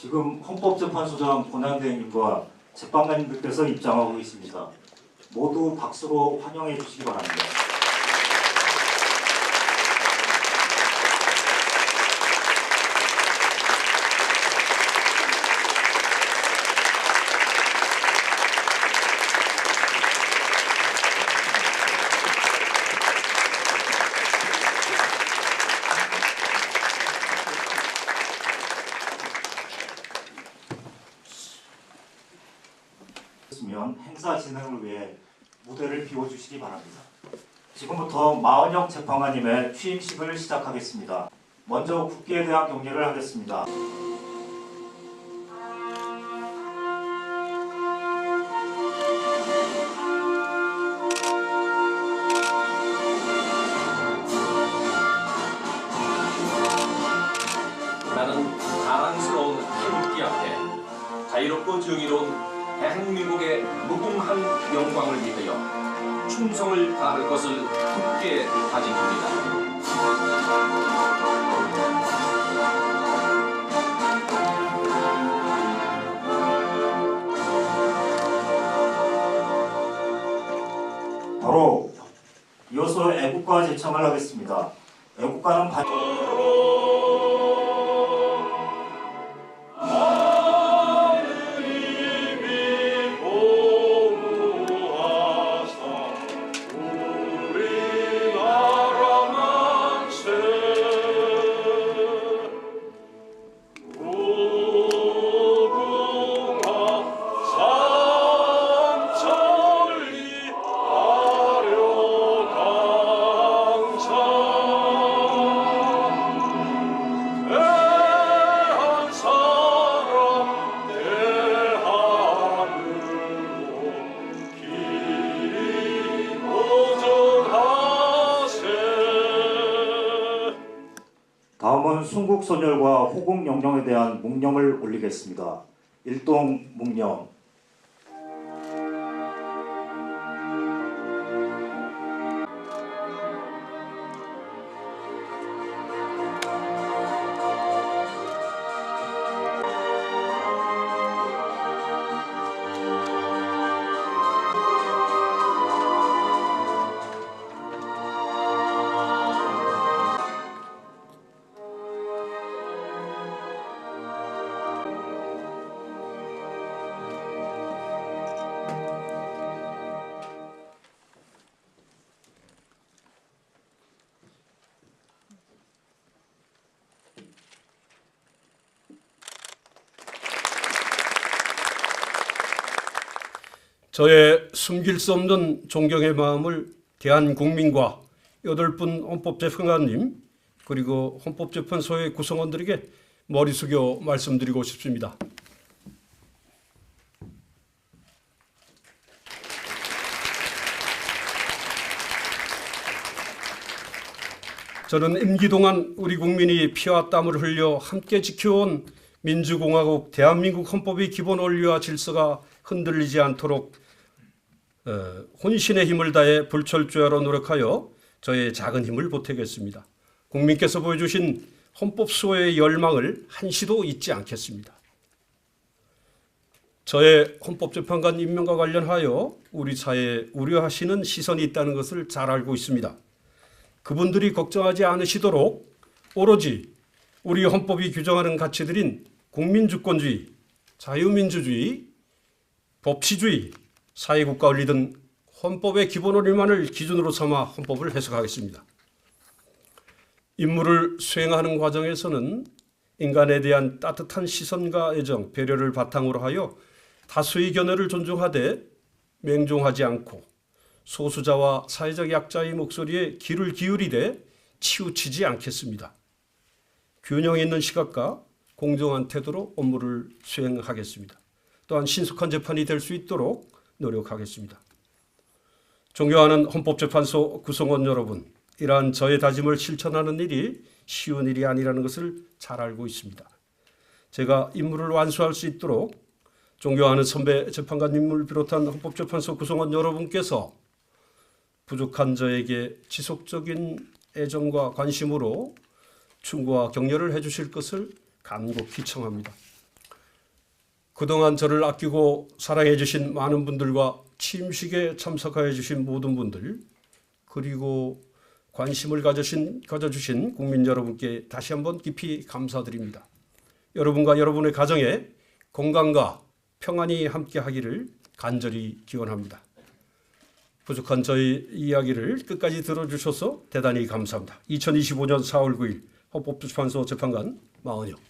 지금 헌법재판소장 권한대행님과 재판관님들께서 입장하고 계십니다. 모두 박수로 환영해 주시기 바랍니다. 있으면 행사 진행을 위해 무대를 비워주시기 바랍니다. 지금부터 마은영 재판관님의 취임식을 시작하겠습니다. 먼저 국기에 대한 경례를 하겠습니다. 나는 자랑스러운 태극기 앞에 자유롭고 정의로운 대한민국의 무궁한 영광을 위하여 충성을 다할 것을 굳게 다짐합니다. 바로 이어서 애국가 제청을 하겠습니다. 애국가는 반... 순국선열과 호국영령에 대한 묵념을 올리겠습니다. 일동 묵념 저의 숨길 수 없는 존경의 마음을 대한 국민과 여덟 분 헌법재판관님 그리고 헌법재판소의 구성원들에게 머리 숙여 말씀드리고 싶습니다. 저는 임기 동안 우리 국민이 피와 땀을 흘려 함께 지켜온 민주공화국 대한민국 헌법의 기본 원리와 질서가 흔들리지 않도록 어, 혼신의 힘을 다해 불철주야로 노력하여 저의 작은 힘을 보태겠습니다. 국민께서 보여주신 헌법 수호의 열망을 한시도 잊지 않겠습니다. 저의 헌법재판관 임명과 관련하여 우리 사회에 우려하시는 시선이 있다는 것을 잘 알고 있습니다. 그분들이 걱정하지 않으시도록 오로지 우리 헌법이 규정하는 가치들인 국민주권주의, 자유민주주의, 법치주의, 사회국가 원리 등 헌법의 기본 원리만을 기준으로 삼아 헌법을 해석하겠습니다. 임무를 수행하는 과정에서는 인간에 대한 따뜻한 시선과 애정, 배려를 바탕으로 하여 다수의 견해를 존중하되 맹종하지 않고 소수자와 사회적 약자의 목소리에 귀를 기울이되 치우치지 않겠습니다. 균형 있는 시각과 공정한 태도로 업무를 수행하겠습니다. 또한 신속한 재판이 될 수 있도록 노력하겠습니다. 존경하는 헌법재판소 구성원 여러분, 이러한 저의 다짐을 실천하는 일이 쉬운 일이 아니라는 것을 잘 알고 있습니다. 제가 임무를 완수할 수 있도록 존경하는 선배 재판관님을 비롯한 헌법재판소 구성원 여러분께서 부족한 저에게 지속적인 애정과 관심으로 충고와 격려를 해주실 것을 간곡히 청합니다. 그동안 저를 아끼고 사랑해 주신 많은 분들과 취임식에 참석하여 주신 모든 분들 그리고 관심을 가져신, 가져주신 국민 여러분께 다시 한번 깊이 감사드립니다. 여러분과 여러분의 가정에 건강과 평안이 함께하기를 간절히 기원합니다. 부족한 저희 이야기를 끝까지 들어주셔서 대단히 감사합니다. 2025년 4월 9일 헌법재판소 재판관 마은혁